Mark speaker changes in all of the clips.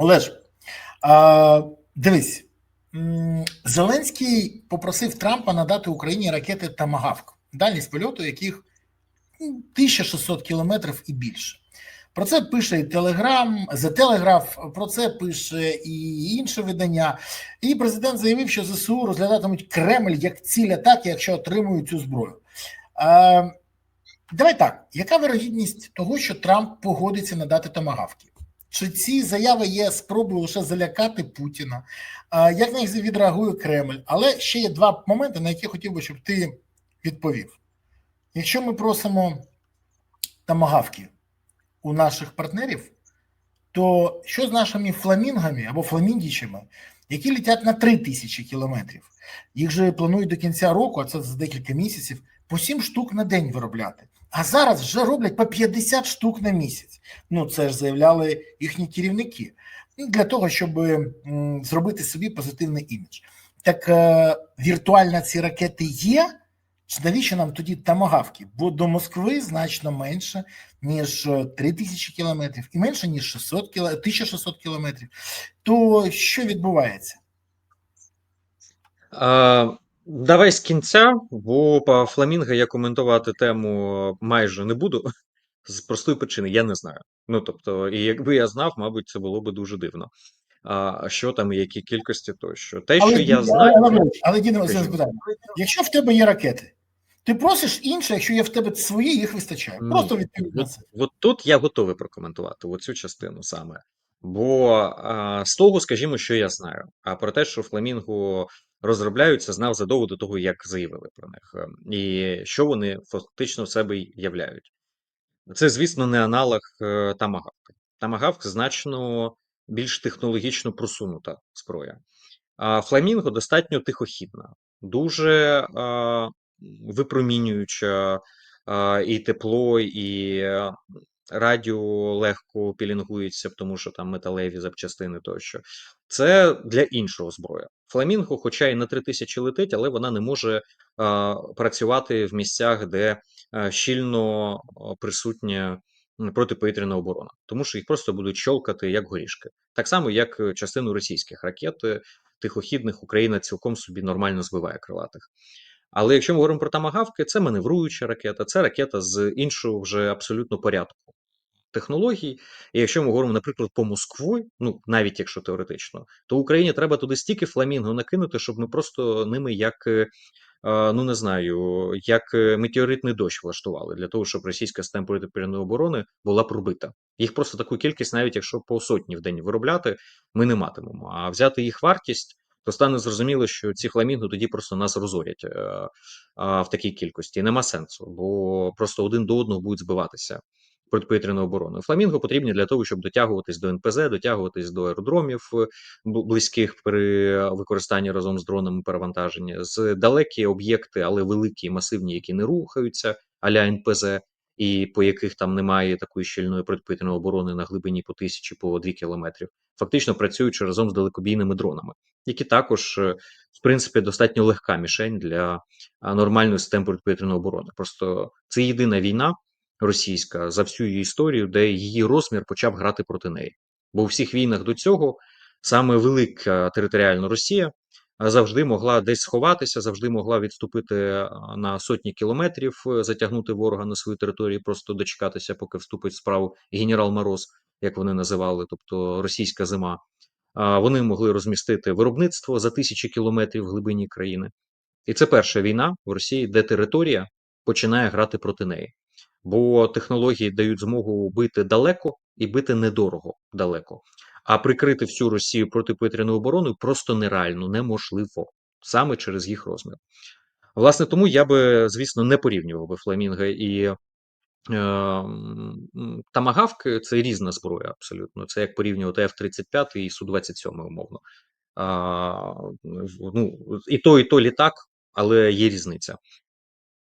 Speaker 1: Олеж, дивись, Зеленський попросив Трампа надати Україні ракети Тамагавк, дальність польоту яких ну, 1600 кілометрів і більше. Про це пише і Телеграм, The Telegraph, про це пише і інше видання. І президент заявив, що ЗСУ розглядатимуть Кремль як ціль атаки, якщо отримують цю зброю. Давай так: яка вирогідність того, що Трамп погодиться надати томагавки? Чи ці заяви є спробою лише залякати Путіна? Як на них відреагує Кремль? Але ще є два моменти, на які хотів би, щоб ти відповів. Якщо ми просимо томагавки у наших партнерів, то що з нашими фламінгами або фламіндічами, які летять на 3 тисячі кілометрів? Їх же планують до кінця року, а це за декілька місяців, по 7 штук на день виробляти. А зараз вже роблять по 50 штук на місяць. Ну це ж заявляли їхні керівники Ну, для того, щоб зробити собі позитивний імідж. Так е, віртуально ці ракети є. Чи навіщо нам тоді тамагавки? Бо до Москви значно менше, ніж 3 тисячі кілометрів, і менше, ніж 600 кіло... 1600 кілометрів. То що відбувається?
Speaker 2: А, давай з кінця, бо по фламінго я коментувати тему майже не буду. З простої причини, я не знаю. Ну тобто, і якби я знав, мабуть, це було би дуже дивно. А що там, і які кількості тощо. Те,
Speaker 1: Але,
Speaker 2: що я
Speaker 1: Діна,
Speaker 2: знаю,
Speaker 1: але, але, але Діна, питання. Якщо в тебе є ракети, ти просиш інше, якщо є в тебе свої, їх вистачає. Просто відповідь на
Speaker 2: От,
Speaker 1: це.
Speaker 2: от тут я готовий прокоментувати оцю частину саме. Бо а, з того, скажімо, що я знаю. А про те, що фламінго розробляються, знав задовго до того, як заявили про них, Е, і що вони фактично в себе являють. Це, звісно, не аналог е, Тамагавка. Тамагавк значно більш технологічно просунута зброя. А Фламінго достатньо тихохідна, дуже а, випромінююча а, і тепло, і е, радіо легко пілінгується, тому що там металеві запчастини тощо. Це для іншого зброя. Фламінго, хоча і на 3000 летить, але вона не може а, працювати в місцях, де а, щільно присутня протиповітряна оборона, тому що їх просто будуть щолкати як горішки. Так само, як е, частину російських ракет е, тихохідних Україна цілком собі нормально збиває крилатих. Але якщо ми говоримо про тамагавки, це маневруюча ракета, це ракета з іншого вже абсолютно порядку технологій. І якщо ми говоримо, наприклад, по Москву, ну навіть якщо теоретично, то Україні треба туди стільки фламінго накинути, щоб ми просто ними як. е, Ну, не знаю, як е, метеоритний дощ влаштували для того, щоб російська система протиповітряної оборони була пробита. Їх просто таку кількість, навіть якщо по сотні в день виробляти, ми не матимемо. А взяти їх вартість, то стане зрозуміло, що ці фламінго тоді просто нас розорять е, в такій кількості. Нема сенсу, бо просто один до одного будуть збиватися протиповітряної оборони. Фламінго потрібні для того, щоб дотягуватись до НПЗ, дотягуватись до аеродромів е, близьких при використанні разом з дронами перевантаження, з далекі об'єкти, але великі, масивні, які не рухаються, аля НПЗ, і по яких там немає такої щільної протиповітряної оборони на глибині по тисячі, по дві кілометрів, фактично працюючи разом з далекобійними дронами, які також, е, в принципі, достатньо легка мішень для нормальної системи протиповітряної оборони. Просто це єдина війна російська за всю її історію, де її розмір почав грати проти неї. Бо у всіх війнах до цього саме велика територіальна Росія завжди могла десь сховатися, завжди могла відступити на сотні кілометрів, е, затягнути ворога на свою територію, просто дочекатися, поки вступить в справу генерал Мороз, як вони називали, тобто російська зима. Вони могли розмістити виробництво за тисячі кілометрів в глибині країни. І це перша війна в Росії, де територія починає грати проти неї. Бо технології дають змогу бити далеко і бити недорого далеко. А прикрити всю Росію протиповітряною обороною просто нереально, неможливо саме через їх розмір. Власне, тому я би, звісно, не порівнював би Фламінго і е, м, Тамагавк це різна зброя абсолютно. Це як порівнювати F-35 і Су-27, умовно. А, ну, і то, і то літак, але є різниця.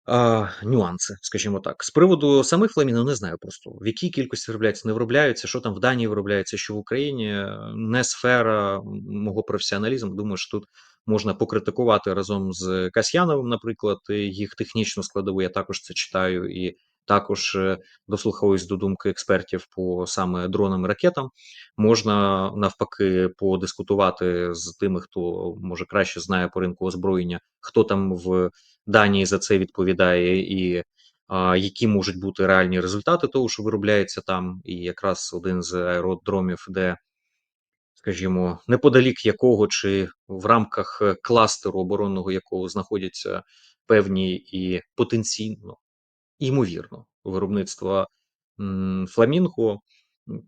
Speaker 2: А, нюанси, скажімо так. З приводу самих фламінго не знаю просто, в якій кількості виробляються, не виробляються, що там в Данії виробляється, що в Україні. е, Не сфера мого професіоналізму. Думаю, що тут можна покритикувати разом з Касьяновим, наприклад, їх технічну складову. Я також це читаю і також е, дослухаюсь до думки експертів по саме дронам і ракетам. Можна навпаки подискутувати з тими, хто може краще знає по ринку озброєння, хто там в Данії за це відповідає, і а, які можуть бути реальні результати того, що виробляється там. І якраз один з аеродромів, де скажімо, неподалік якого чи в рамках е, кластеру оборонного якого знаходяться певні і потенційно, ймовірно, виробництва фламінго.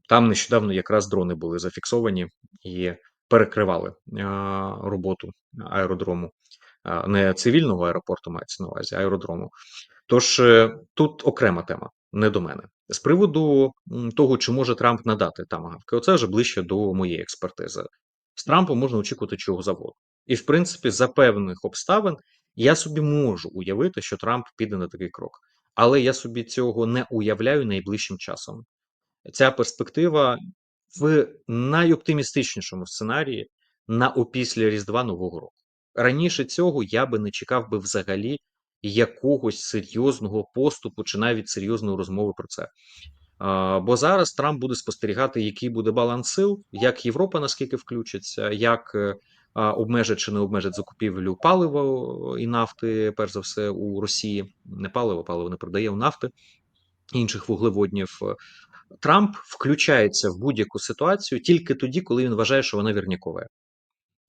Speaker 2: Там нещодавно якраз дрони були зафіксовані і перекривали а, роботу аеродрому, не цивільного аеропорту, мається на увазі, аеродрому. Тож е, тут окрема тема, не до мене. З приводу того, чи може Трамп надати тамагавки, оце вже ближче до моєї експертизи. З Трампом можна очікувати чого завгодно. І, в принципі, за певних обставин я собі можу уявити, що Трамп піде на такий крок. Але я собі цього не уявляю найближчим часом. Ця перспектива в найоптимістичнішому сценарії на опісля Різдва Нового року. Раніше цього я би не чекав би взагалі якогось серйозного поступу чи навіть серйозної розмови про це. Бо зараз Трамп буде спостерігати, який буде баланс сил, як Європа наскільки включиться, як е, обмежить чи не обмежить закупівлю палива і нафти, перш за все, у Росії. Не паливо, паливо не продає у нафти інших вуглеводнів. Трамп включається в будь-яку ситуацію тільки тоді, коли він вважає, що вона вірнякова.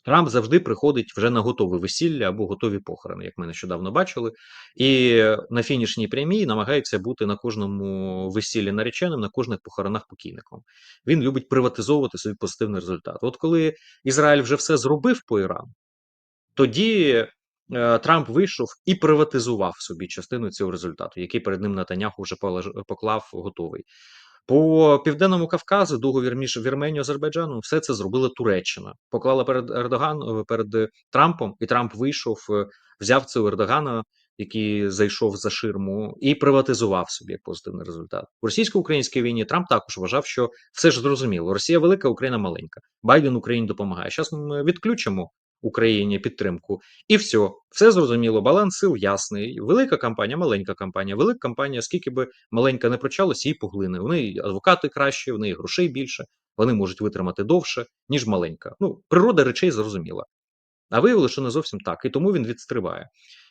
Speaker 2: Трамп завжди приходить вже на готове весілля або готові похорони, як ми нещодавно бачили, і на фінішній прямій намагається бути на кожному весіллі нареченим, на кожних похоронах покійником. Він любить приватизовувати собі позитивний результат. От коли Ізраїль вже все зробив по Ірану, тоді е, Трамп вийшов і приватизував собі частину цього результату, який перед ним Натаняху вже поклав готовий. По південному Кавказу договір між Вірменією і Азербайджаном все це зробила Туреччина. Поклала перед Ердоган перед Трампом, і Трамп вийшов, е, взяв це у Ердогана, який зайшов за ширму, і приватизував собі як позитивний результат. У російсько-українській війні Трамп також вважав, що все ж зрозуміло: Росія велика, Україна маленька. Байден Україні допомагає. Зараз ми відключимо Україні підтримку, і все, все зрозуміло. Баланс сил ясний. Велика кампанія, маленька кампанія. Велика кампанія, скільки би маленька не прочалася, її поглине. Вони адвокати кращі, в них грошей більше, вони можуть витримати довше, ніж маленька. Ну, природа речей зрозуміла. А виявилося, що не зовсім так, і тому він відстрибає.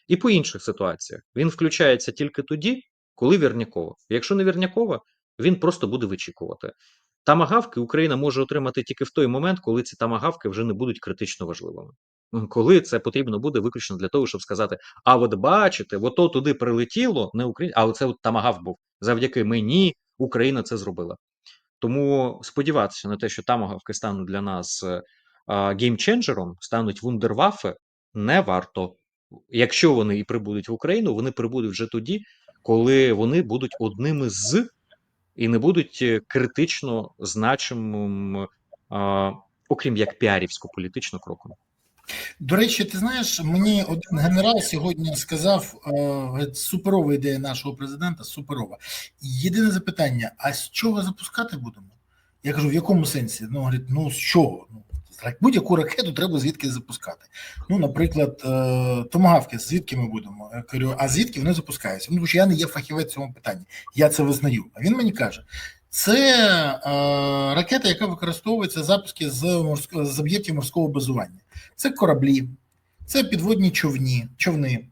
Speaker 2: І по інших ситуаціях він включається тільки тоді, коли вірнякова. Якщо не вірнякова, він просто буде вичікувати. Тамагавки Україна може отримати тільки в той момент, коли ці тамагавки вже не будуть критично важливими. Коли це потрібно буде виключно для того, щоб сказати: а от бачите, ото туди прилетіло, не Україна, а оце от тамагав був. Завдяки мені Україна це зробила. Тому сподіватися на те, що тамагавки стануть для нас е, геймченджером, стануть вундервафи, не варто. Якщо вони і прибудуть в Україну, вони прибудуть вже тоді, коли вони будуть одними з і не будуть е, критично значимим, а, окрім як піарівсько-політично кроком.
Speaker 1: До речі, ти знаєш, мені один генерал сьогодні сказав е, суперова ідея нашого президента. Суперова. Єдине запитання: а з чого запускати будемо? Я кажу, в якому сенсі? Ну, говорить, ну з чого? Ну, будь-яку ракету треба звідки запускати. Ну, наприклад, е, томагавки, звідки ми будемо? Я кажу, а звідки вони запускаються? Ну, тому що я не є фахівець в цьому питанні. Я це визнаю. А він мені каже: це е, ракета, яка використовується запуски з, морськ... з об'єктів морського базування. Це кораблі, це підводні човні, човни,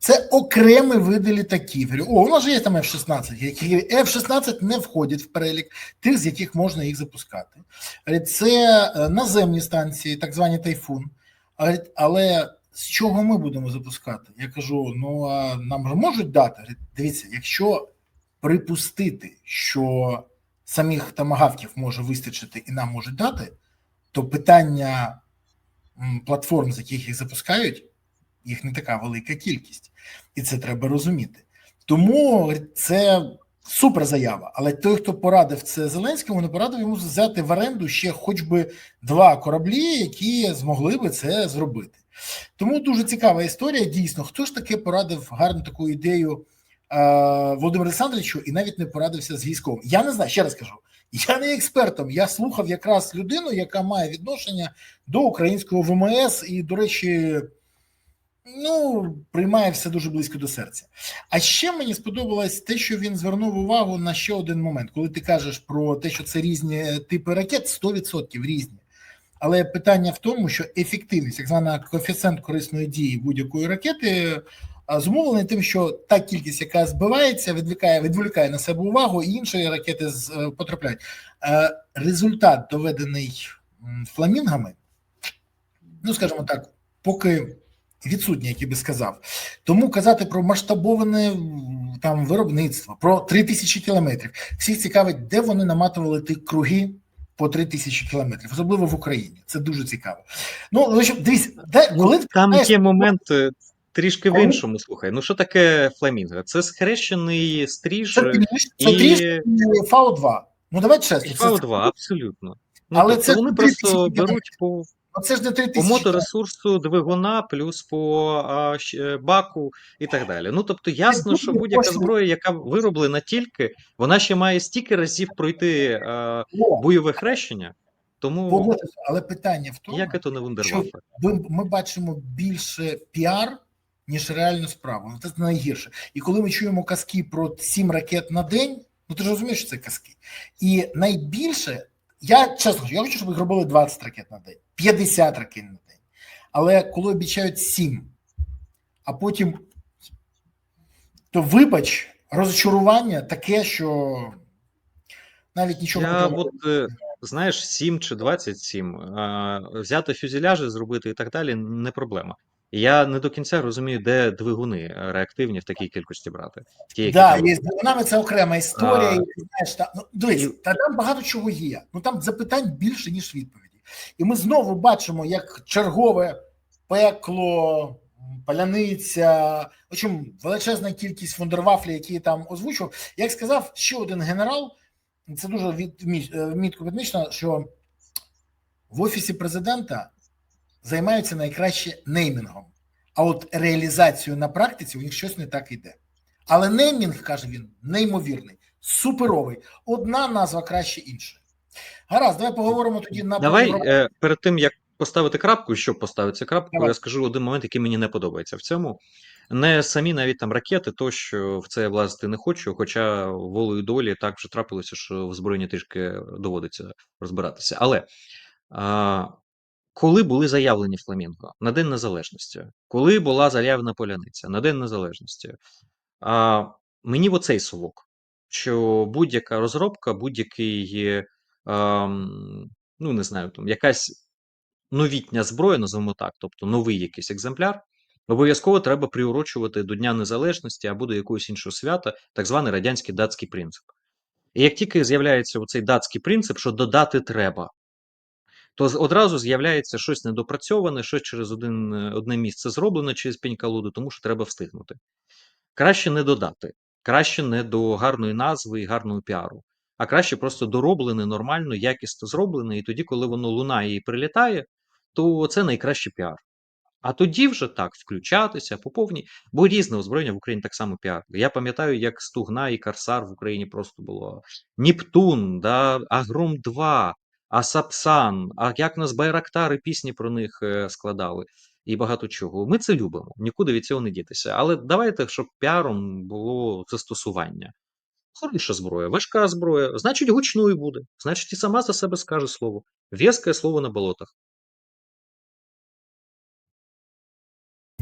Speaker 1: це окремі види літаків. О, у нас же є там F-16, які F-16 не входять в перелік тих, з яких можна їх запускати. Це е, наземні станції, так звані тайфун. Але з чого ми будемо запускати? Я кажу: ну а нам же можуть дати. Дивіться, якщо припустити, що самих тамагавків може вистачити і нам можуть дати, то питання платформ, з яких їх запускають, їх не така велика кількість, і це треба розуміти. Тому це супер заява. Але той, хто порадив це Зеленському, не порадив йому взяти в оренду ще хоч би два кораблі, які змогли би це зробити. Тому дуже цікава історія. Дійсно, хто ж таки порадив гарну таку ідею е, Володимиру Олександровичу і навіть не порадився з військовим. Я не знаю, ще раз кажу. Я не експертом, я слухав якраз людину, яка має відношення до українського ВМС, і, до речі, ну, приймає все дуже близько до серця. А ще мені сподобалось те, що він звернув увагу на ще один момент, коли ти кажеш про те, що це різні типи ракет, 100% різні. Але питання в тому, що ефективність, так звана коефіцієнт корисної дії будь-якої ракети, а, зумовлений тим, що та кількість, яка збивається, відвікає, відволікає на себе увагу, і інші ракети е, потрапляють. Е, Результат, доведений фламінгами, ну скажімо так, поки відсутній, як я би сказав. Тому казати про масштабоване там виробництво, про 3 тисячі кілометрів. Всіх цікавить, де вони наматували ті круги по 3 тисячі кілометрів, особливо в Україні. Це дуже цікаво. Ну, лише дивись, де коли
Speaker 2: Там є момент е, трішки в іншому. Слухай, ну що таке фламінго? Це схрещений стріж
Speaker 1: це,
Speaker 2: е,
Speaker 1: це
Speaker 2: і-
Speaker 1: трішки фау 2 Ну давай чесно, це,
Speaker 2: FAO2, абсолютно. Ну,
Speaker 1: Але
Speaker 2: тобто
Speaker 1: це
Speaker 2: вони просто беруть по,
Speaker 1: це ж не 3
Speaker 2: по моторесурсу двигуна, плюс по а, е, баку і так далі. Ну тобто ясно, що будь-яка зброя, яка вироблена тільки, вона ще має стільки разів пройти а, бойове хрещення. Тому
Speaker 1: але питання в тому,
Speaker 2: як це не
Speaker 1: ми, ми бачимо більше піар, ніж реальну справу. Ну, Це найгірше. І коли ми чуємо казки про сім ракет на день, ну ти ж розумієш, що це казки. І найбільше, я чесно, кажу, я хочу, щоб їх робили 20 ракет на день, 50 ракет на день. Але коли обіцяють 7, а потім то вибач, розчарування таке, що навіть нічого
Speaker 2: Я
Speaker 1: не
Speaker 2: от, е, знаєш, 7 чи 27, а, взяти фюзеляжі, зробити і так далі не проблема. Я не до кінця розумію, де двигуни е, реактивні в такій кількості брати. Ті,
Speaker 1: Да, є з двигунами це окрема історія.
Speaker 2: А.
Speaker 1: і, знаєш, та, ну, дивись,
Speaker 2: І-
Speaker 1: та там багато чого є. Ну там запитань більше, ніж відповіді. І ми знову бачимо, як чергове пекло, паляниця, в общем, величезна кількість фундервафлі, які я там озвучував. Як сказав ще один генерал, це дуже відмі- е, мітко відмічено, що в офісі президента займаються найкраще неймінгом. А от реалізацію на практиці у них щось не так йде. Але неймінг, каже він, неймовірний, суперовий. Одна назва краще іншої. Гаразд, давай поговоримо тоді на
Speaker 2: Давай
Speaker 1: про-
Speaker 2: е, перед тим як поставити крапку, щоб поставити крапку,
Speaker 1: Давай.
Speaker 2: я скажу один момент, який мені не подобається в цьому. Не самі навіть там ракети, то що в це я влазити не хочу, хоча волею долі так вже трапилося, що в збройні трішки доводиться розбиратися. Але а, коли були заявлені фламінго? На День Незалежності, коли була заявлена поляниця? На День Незалежності, а, мені оцей совок, що будь-яка розробка, будь-який, е, ну не знаю, там якась новітня зброя, називаємо так, тобто новий якийсь екземпляр, обов'язково треба приурочувати до Дня Незалежності або до якогось іншого свята, так званий радянський датський принцип. І як тільки з'являється оцей датський принцип, що додати треба, то одразу з'являється щось недопрацьоване, щось через один, е, одне місце зроблено через пінькалуду, тому що треба встигнути. Краще не додати, краще не до гарної назви і гарного піару, а краще просто дороблене, нормально, якісно зроблене, і тоді, коли воно лунає і прилітає, то це найкращий піар. А тоді вже так включатися по повній, бо різне озброєння в Україні так само піар. Я пам'ятаю, як Стугна і Корсар в Україні просто було Нептун, да, Агром 2, Асапсан, а як нас Байрактари пісні про них е, складали, і багато чого. Ми це любимо, нікуди від цього не дітися. Але давайте, щоб піаром було застосування. Хороша зброя, важка зброя, значить гучною буде, значить і сама за себе скаже слово. В'язке слово на болотах.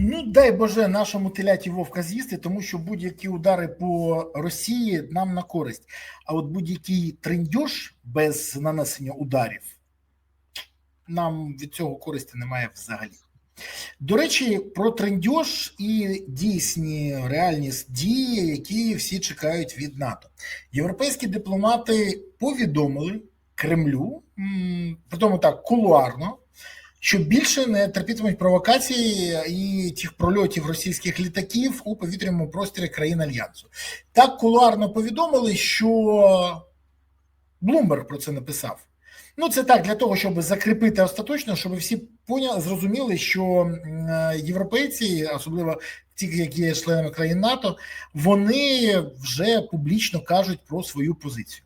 Speaker 1: Ну, дай Боже нашому теляті Вовка з'їсти, тому що будь-які удари по Росії нам на користь. А от будь-який трендьош без нанесення ударів, нам від цього користі немає взагалі. До речі, про трендьош і дійсні реальні дії, які всі чекають від НАТО. Європейські дипломати повідомили Кремлю, при тому так кулуарно, що більше не терпітимуть провокації і тих прольотів російських літаків у повітряному просторі країн альянсу. Так кулуарно повідомили, що Блумберг про це написав. Ну, це так для того, щоб закріпити остаточно, щоб всі поняли, зрозуміли, що європейці, особливо ті, які є членами країн НАТО, вони вже публічно кажуть про свою позицію.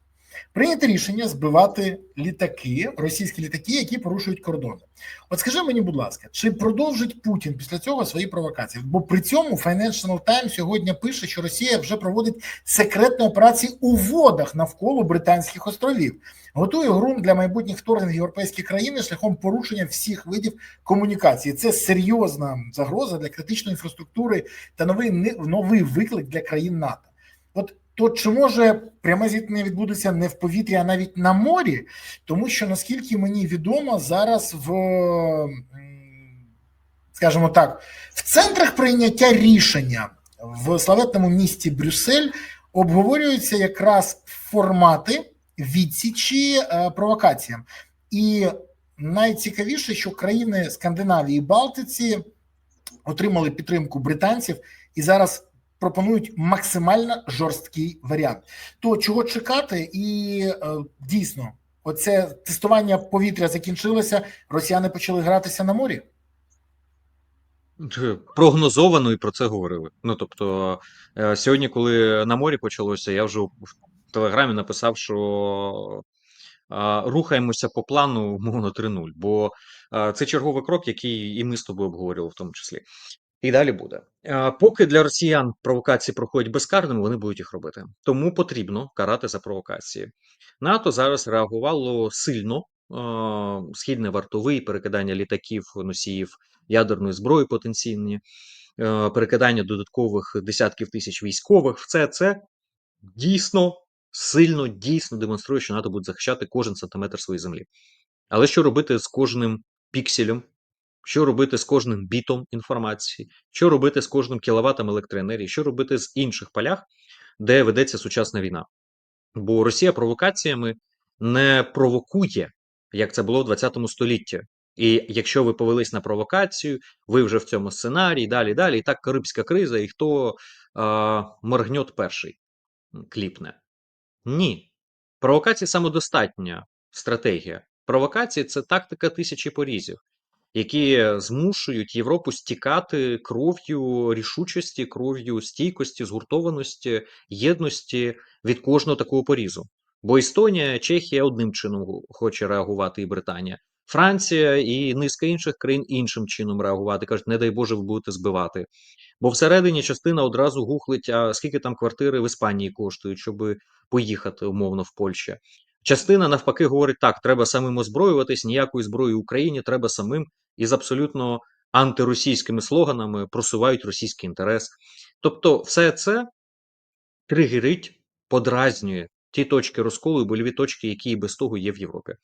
Speaker 1: Прийнято рішення збивати літаки, російські літаки, які порушують кордони. От скажи мені, будь ласка, чи продовжить Путін після цього свої провокації? Бо при цьому Financial Times сьогодні пише, що Росія вже проводить секретні операції у водах навколо Британських островів, готує ґрунт для майбутніх вторгнень в європейські країни шляхом порушення всіх видів комунікації. Це серйозна загроза для критичної інфраструктури та новий новий виклик для країн НАТО. От то чи може пряме зіткнення відбудеться не в повітрі, а навіть на морі, тому що наскільки мені відомо, зараз в скажімо так, в центрах прийняття рішення в славетному місті Брюссель обговорюються якраз формати відсічі е, провокаціям, і найцікавіше, що країни Скандинавії і Балтиці отримали підтримку британців і зараз пропонують максимально жорсткий варіант. То чого чекати, і е, дійсно, оце тестування повітря закінчилося. Росіяни почали гратися на морі.
Speaker 2: Прогнозовано і про це говорили. Ну тобто, е, сьогодні, коли на морі почалося, я вже в телеграмі написав, що рухаємося по плану умовно 3-0, бо це черговий крок, який і ми з тобою обговорювали в тому числі. І далі буде. Поки для росіян провокації проходять безкарними, вони будуть їх робити. Тому потрібно карати за провокації. НАТО зараз реагувало сильно. е, Східний вартовий, перекидання літаків, носіїв ядерної зброї потенційні, перекидання додаткових десятків тисяч військових. Все це дійсно сильно, дійсно демонструє, що НАТО буде захищати кожен сантиметр своєї землі. Але що робити з кожним пікселем що робити з кожним бітом інформації, що робити з кожним кіловатом електроенергії, що робити з інших полях, де ведеться сучасна війна. Бо Росія провокаціями не провокує, як це було в 20 столітті. І якщо ви повелись на провокацію, ви вже в цьому сценарії, далі, далі, і так Карибська криза, і хто а, моргньот перший кліпне. Ні. Провокації самодостатня стратегія. Провокації це тактика тисячі порізів які змушують Європу стікати кров'ю рішучості, кров'ю стійкості, згуртованості, єдності від кожного такого порізу. Бо Естонія, Чехія одним чином хоче реагувати, і Британія, Франція і низка інших країн іншим чином реагувати. кажуть, не дай Боже, ви будете збивати. Бо всередині частина одразу гухлить, а скільки там квартири в Іспанії коштують, щоб поїхати умовно в Польщі. Частина навпаки говорить так: треба самим озброюватись, ніякої зброї Україні, треба самим із абсолютно антиросійськими слоганами просувають російський інтерес. Тобто, все це тригерить, подразнює ті точки розколу і больові точки, які і без того є в Європі.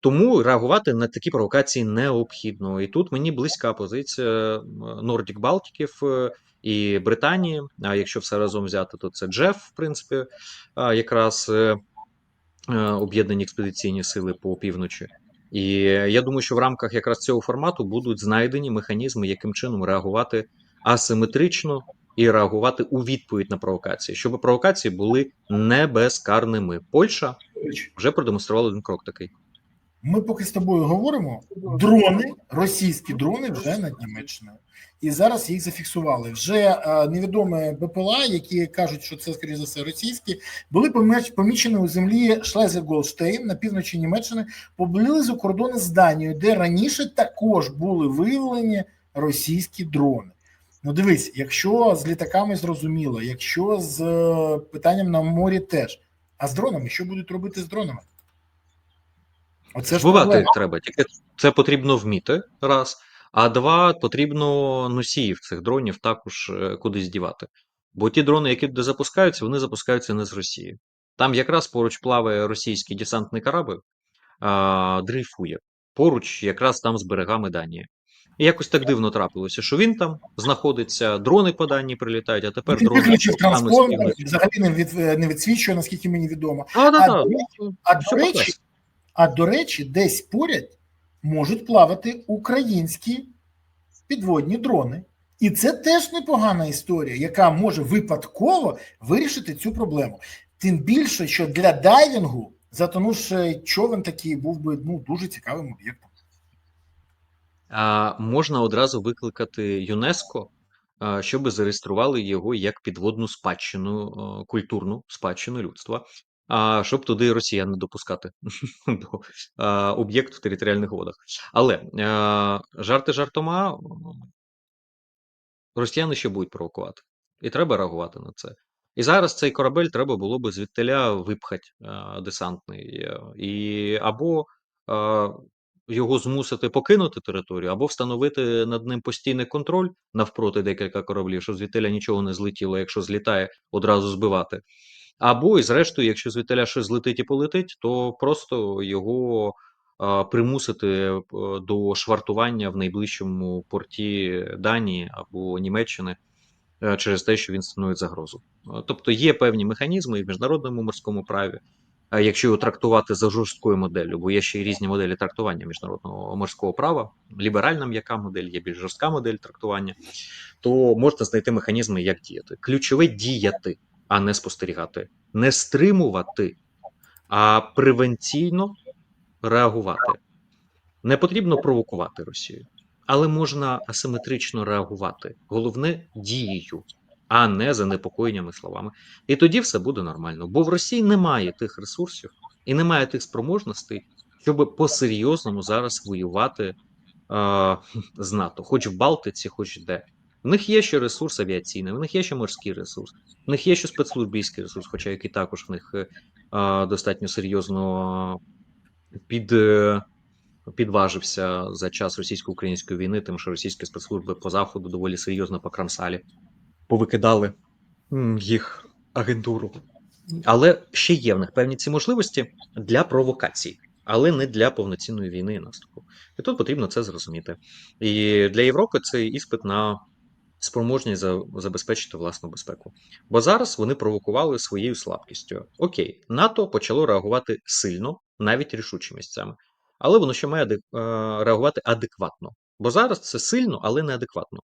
Speaker 2: Тому реагувати на такі провокації необхідно. І тут мені близька позиція Нордік Балтиків е, і Британії. А якщо все разом взяти, то це Джеф, в принципі, якраз е, е, об'єднані експедиційні сили по півночі. І я думаю, що в рамках якраз цього формату будуть знайдені механізми, яким чином реагувати асиметрично і реагувати у відповідь на провокації, щоб провокації були не безкарними. Польща вже продемонструвала один крок такий.
Speaker 1: Ми поки з тобою говоримо, дрони, російські дрони вже над Німеччиною. І зараз їх зафіксували. Вже е, невідомі БПЛА, які кажуть, що це, скоріше за все, російські, були помічені у землі Шлезер-Голштейн на півночі Німеччини поблизу кордону з Данією, де раніше також були виявлені російські дрони. Ну, дивись, якщо з літаками зрозуміло, якщо з е, питанням на морі теж, а з дронами, що будуть робити з дронами?
Speaker 2: Оце ж Збивати треба, тільки це потрібно вміти раз. А два потрібно носіїв цих дронів також е, кудись дівати. Бо ті дрони, які туди запускаються, вони запускаються не з Росії. Там якраз поруч плаває російський десантний корабль, а, дрейфує. Поруч, якраз там з берегами Данії. І якось так дивно трапилося, що він там знаходиться, дрони по Данії прилітають, а тепер
Speaker 1: він
Speaker 2: дрони.
Speaker 1: Виключив транспондер, взагалі не, від, не відсвічує, наскільки мені відомо.
Speaker 2: А, да,
Speaker 1: а,
Speaker 2: да.
Speaker 1: до, а, до речі, а до речі, десь поряд можуть плавати українські підводні дрони. І це теж непогана історія, яка може випадково вирішити цю проблему. Тим більше, що для дайвінгу затонувши човен такий був би ну, дуже цікавим об'єктом.
Speaker 2: А можна одразу викликати ЮНЕСКО, щоб зареєстрували його як підводну спадщину, культурну спадщину людства. А щоб туди росіян не допускати до об'єкту в територіальних водах. Але жарти жартома, росіяни ще будуть провокувати, і треба реагувати на це. І зараз цей корабель треба було би звідтиля випхати десантний, е, і або його змусити покинути територію, або встановити над ним постійний контроль навпроти декілька кораблів, щоб звідтиля нічого не злетіло, якщо злітає, одразу збивати. Або, і зрештою, якщо звідтиля щось злетить і полетить, то просто його примусити е, до швартування в найближчому порті Данії або Німеччини е, через те, що він становить загрозу. Е, Тобто є певні механізми і в міжнародному морському праві, якщо його трактувати за жорсткою моделлю, бо є ще й різні моделі трактування міжнародного морського права, ліберальна м'яка модель, є більш жорстка модель трактування, то можна знайти механізми, як діяти. Ключове діяти, а не спостерігати, не стримувати, а превенційно реагувати. Не потрібно провокувати Росію, але можна асиметрично реагувати. Головне дією, а не занепокоєннями словами. І тоді все буде нормально. Бо в Росії немає тих ресурсів і немає тих спроможностей, щоб по-серйозному зараз воювати е, з НАТО, хоч в Балтиці, хоч де. В них є ще ресурс авіаційний, в них є ще морський ресурс, в них є ще спецслужбійський ресурс, хоча який також в них е, достатньо серйозно під. е, підважився за час російсько-української війни, тим, що російські спецслужби по заходу доволі серйозно по крамсалі повикидали їх агентуру. Але ще є в них певні ці можливості для провокацій, але не для повноцінної війни наступу. І тут потрібно це зрозуміти. І для Європи це іспит на спроможність забезпечити власну безпеку. Бо зараз вони провокували своєю слабкістю. Окей, НАТО почало реагувати сильно, навіть рішучими місцями, але воно ще має е, реагувати адекватно. Бо зараз це сильно, але неадекватно.